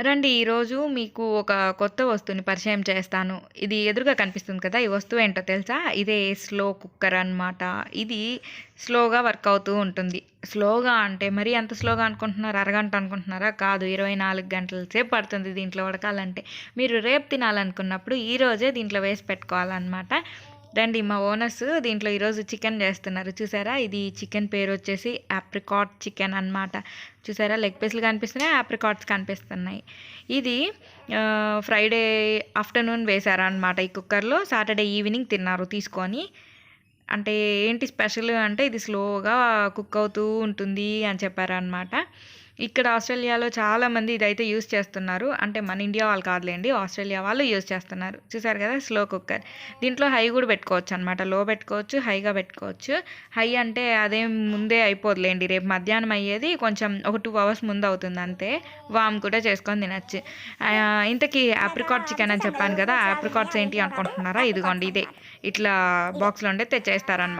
రండి ఈరోజు మీకు ఒక కొత్త వస్తువుని పరిచయం చేస్తాను. ఇది ఎదురుగా కనిపిస్తుంది కదా ఈ వస్తువు ఏంటో తెలుసా? ఇదే స్లో కుక్కర్ అన్నమాట. ఇది స్లోగా వర్క్ అవుతూ ఉంటుంది. స్లోగా అంటే మరీ అంత స్లోగా అనుకుంటున్నారు? అరగంట అనుకుంటున్నారా? కాదు ఇరవై నాలుగు గంటల సేపు పడుతుంది దీంట్లో ఉడకాలంటే. మీరు రేపు తినాలనుకున్నప్పుడు ఈరోజే దీంట్లో వేసి పెట్టుకోవాలన్నమాట. రండి మా ఓనర్స్ దీంట్లో ఈరోజు చికెన్ చేస్తున్నారు. చూసారా? ఇది చికెన్ పేరు వచ్చేసి ఆప్రికాట్ చికెన్ అన్నమాట. చూసారా? లెగ్ పీస్లు కనిపిస్తున్నాయి ఆప్రికాట్స్ కనిపిస్తున్నాయి. ఇది ఫ్రైడే ఆఫ్టర్నూన్ వేశారనమాట ఈ కుక్కర్లో. సాటర్డే ఈవినింగ్ తిన్నారు తీసుకొని. అంటే ఏంటి స్పెషల్ అంటే ఇది స్లోగా కుక్ అవుతూ ఉంటుంది అని చెప్పారనమాట ఇక్కడ ఆస్ట్రేలియాలో చాలామంది ఇదైతే యూస్ చేస్తున్నారు. అంటే మన ఇండియా వాళ్ళు కాదులేండి ఆస్ట్రేలియా వాళ్ళు యూస్ చేస్తున్నారు. చూసారు కదా స్లో కుక్కర్. దీంట్లో హై కూడా పెట్టుకోవచ్చు అనమాట లో పెట్టుకోవచ్చు హైగా పెట్టుకోవచ్చు. హై అంటే అదేం ముందే అయిపోదులేండి. రేపు మధ్యాహ్నం అయ్యేది కొంచెం ఒక టూ అవర్స్ ముందు అవుతుంది అంతే. వామ్ కూడా చేసుకొని తినచ్చు. ఇంతకీ ఆప్రికాట్ చికెన్ అని చెప్పాను కదా ఆప్రికాట్స్ ఏంటి అనుకుంటున్నారా? ఇదిగోండి ఇదే. ఇట్లా బాక్స్లో ఉండే తెచ్చేస్తారనమాట